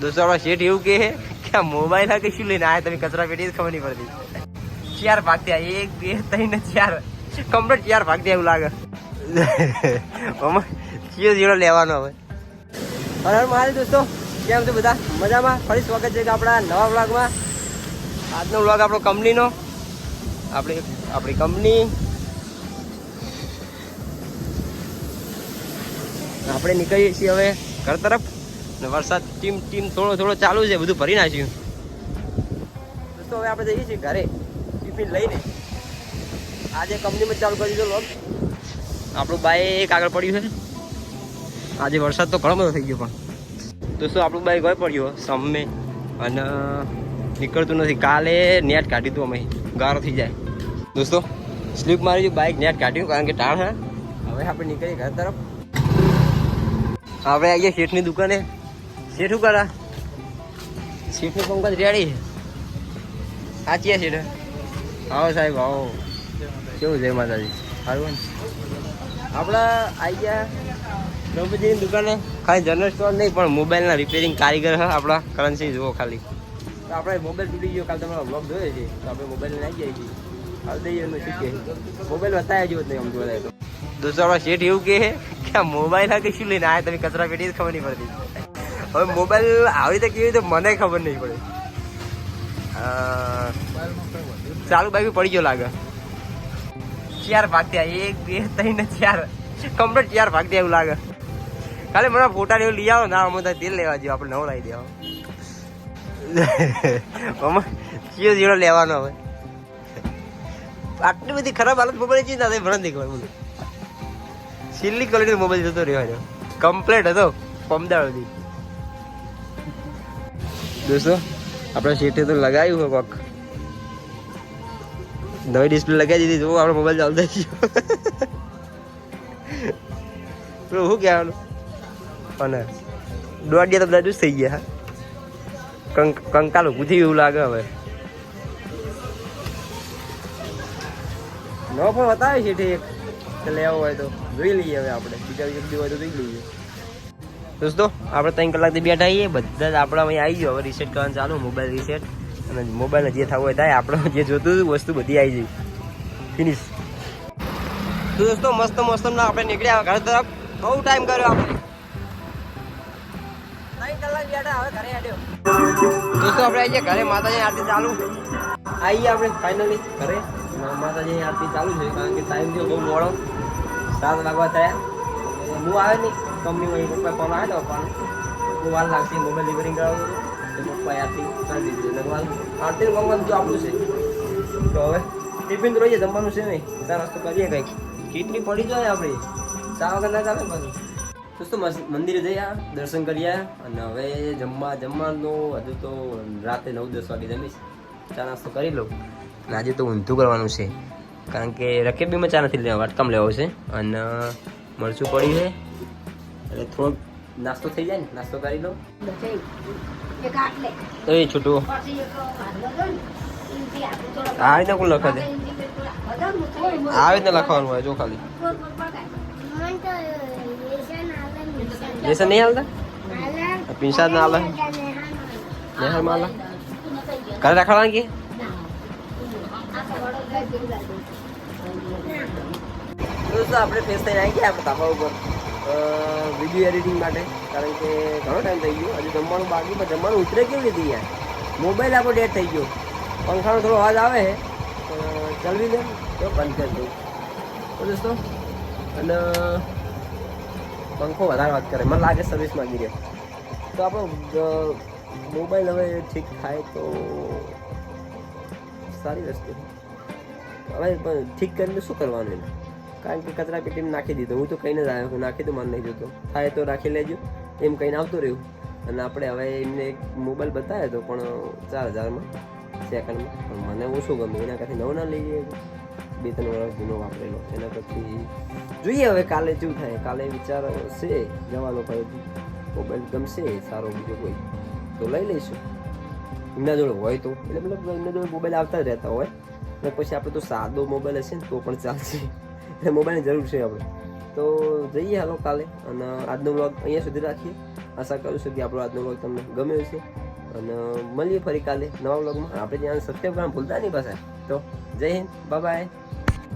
દોસ્તો આપણા શેઠ એવું કહે કે આ મોબાઈલ આ કશું લઈને આયા? તમે કચરા પેટી ખબર નહીં પડતી. ચાર ભાગ આ એક, બે, ત્રણ ચાર. કમ્પ્લીટ ચાર ભાગતી એવું લાગે. ચિયો જીરો લેવાનો હવે? હર મારે દોસ્તો, કેમ છો બધા? મજામાં? ફરી સ્વાગત છે આપણા નવા બ્લોગમાં આજનો બ્લોગ આપણો કંપનીનો. આપણી આપણી કંપની. આપણે નીકળીએ છીએ હવે ઘર તરફ. ને વરસાદ ટીમ ટીમ થોડો થોડો ચાલુ છે બધું ભરી નાખ્યું. દોસ્તો હવે આપણે જઈએ છીએ ઘરે ટિફિન લઈને. આજે કંપનીમાં ચાલુ કરી દીધો લોક આપણું બાઈક આગળ પડ્યું છે. આજે વરસાદ તો ઘણો બધો થઈ ગયો પણ. દોસ્તો આપણું બાઈક હોય પડ્યું સામે. અને નીકળતું નથી. કાલે નેટ કાઢ્યું હતું અમે. ગારો થઈ જાય. દોસ્તો સ્લીપ મારી જો બાઈક નેટ કાઢ્યું કારણ કે ટાણ હે હવે આપણે નીકળીએ ઘર તરફ. હવે આવીએ શેઠની દુકાને. શું કરા શેઠની પંકજ રેડી સાચી છે આવો સાહેબ આવો. કેવું જય માતાજી? સારું આપણા આઈ આવી ગયા દ્રૌપદીની દુકાને. ખાલી જનરલ સ્ટોર નહીં પણ મોબાઈલના રિપેરિંગ કારીગર હા આપણા કરન્સી જુઓ ખાલી. તો આપણે મોબાઈલ તૂટી ગયો કાલે તમારો બ્લોગ જોયો છે. તો આપણે મોબાઈલ લઈ છીએ. હાલ દઈએ એનું શીખીએ મોબાઈલ બતાવ્યા જેવો નહીં આમ જોવા તો દોસ્તો આપણા શેઠ એવું કહે કે આ મોબાઈલ કે શું લઈને આયા? તમે કચરા પેટી જ ખબર નહીં પડતી. હવે મોબાઈલ આવી રીતે કેવી રીતે મને ખબર નહીં પડે. ચાલુ બાઈક પડી ગયો લાગે. ચાર ભાગત્યા એક, બે, ત્રણ ચાર. કમ્પ્લીટ ચાર ભાગત્યા એવું લાગે. કાલે મને ફોટા એવું લઈ આવો ના અમે તેલ લેવા જેવું, આપણે નવો લાવી દેવા. ચિયો જીરો લેવાનો હવે. આટલી બધી ખરાબ હાલત મોબાઈલ ચીજ ના થાય ભણ નહીં બધું સિલ્લી ક્વોલિટી મોબાઈલ જતો રહ્યો કમ્પ્લેટ હતો, પમદાળ હતી દોસ્તો, આપણે શેઠે તો લગાવ્યું હોય કોક નવી ડિસ્પ્લે લગાવી દીધી જો આપણો મોબાઈલ ચાલતા ગયો. શું કહેવાનું? અને દોઢિયા તો બધા જ થઈ ગયા કંક, કંકાલ ઊભું એવું લાગે હવે. ન પણ બતાવે છે ઠીક કે લેવો હોય તો જોઈ લઈએ હવે આપણે. બીજા બીજા હોય તો જોઈ લઈએ. દોસ્તો, આપણે ત્રણ કલાકથી બેઠા છીએ. બધા જ આપણા અહીં આવી ગયો. હવે રીસેટ કરવાનું ચાલુ મોબાઈલ રીસેટ અને મોબાઈલ જે થવું હોય થાય. આપણે જે જોતું હતું, વસ્તુ બધી આવી જઈ ફિનિશ તો દોસ્તો, મસ્ત મસ્ત આપણે નીકળ્યા ઘર તરફ. બહુ ટાઈમ કર્યો આપણે. ત્રણ આપણે ઘરે. માતાજી આરતી ચાલુ. આવીએ આપણે ફાઇનલી ઘરે. અને માતાજી આરતી ચાલુ છે, કારણ કે ટાઈમ થયો બહુ મોડો. સાત વાગવા થયા. હું આવે નહીં. કંપનીમાં એ પપ્પા ફોન આવ્યો પણ બહુ વાર લાગશે મોબાઈલ રિપેરિંગ કરાવવું તો પપ્પા આરતી કરી દીધી લગવાલ આરતી ભગવાન જો આપણું છે તો હવે ટિફિન તો રહીએ જમવાનું છે નહીં ત્યાં નાસ્તો કરીએ કંઈક કેટલી પડી જાય આપણે ચા વગર ના ચાલે પાછું દોસ્તો મંદિરે આ દર્શન કરી આવ્યા અને હવે જમવા જમવાનું હજુ તો રાતે નવ દસ વાગે જમીશ ચા નાસ્તો કરી લઉં અને આજે તો ઊંધું કરવાનું છે કારણ કે રકેબીમાં ચા નથી લેવા વાટકામ લેવો છે અને મરચું પડ્યું છે એટલે થોડોક નાસ્તો થઈ જાય ને નાસ્તો કરી લો. તો એ છૂટું. આ રીતે કોણ લખે છે? આ રીતે લખવાનું હોય જો ખાલી. લેસન નહીં હાલતા? પિંસાદ ના હાલે? નેહરમાં હાલે. ઘરે રાખવાનું કે દોસ્તો આપણે ફેસ થઈને આવી ગયા આપણે ધાબા ઉપર. વીડિયો એડિટિંગ માટે. કારણ કે ઘણો ટાઈમ થઈ ગયો. હજુ જમવાનું બાકી, પણ જમવાનું ઉતરે કેવી રીતે યાર? મોબાઈલ આપણો ડેટ થઈ ગયો. પંખાનો થોડો અવાજ આવે છે ચલવી દે. તો બંધ કરી દઉં. તો દોસ્તો, અને પંખો વધારે વાત કરે. મને લાગે સર્વિસ માંગી રહ્યો તો આપણો મોબાઈલ હવે ઠીક થાય તો સારી વસ્તુ. હવે, પણ ઠીક કરીને શું કરવાનું એને કારણ કે કચરા પેટીમાં નાખી દીધો. હું તો કહીને જ આવ્યો હું નાખી તો મને નહીં જોતો. થાય તો રાખી લેજો. એમ કહીને આવતો રહ્યું. અને આપણે હવે એમને એક મોબાઈલ બતાવ્યો હતો, પણ ચાર હજારમાં સેકન્ડમાં પણ મને ઓછું ગમ્યું. એના કરતી નવો ના લઈ જઈએ બે ત્રણ વર્ષ જૂનો વાપરેલો. એના પછી જોઈએ હવે કાલે શું થાય. કાલે વિચાર છે જવાનો ફરીથી. મોબાઈલ ગમશે, સારો બીજો કોઈ. તો લઈ લઈશું. એમના જોડે હોય તો. એટલે મતલબ એમના જોડે મોબાઈલ આવતા જ રહેતા હોય. અને પછી આપણે તો સાદો મોબાઈલ હશે ને, તો પણ ચાલશે. એટલે મોબાઈલની જરૂર છે આપણે. તો જઈએ હાલો કાલે અને આજનો બ્લોગ અહીંયા સુધી રાખીએ. આશા કરું છું કે આપણો આજનો વ્લોગ તમને ગમ્યો છે અને મળીએ ફરી કાલે નવા વ્લોગમાં આપણે ત્યાં સબસ્ક્રાઈબ કરવાનું ભૂલતા નહીં પાછા. તો જય હિન્દ બાય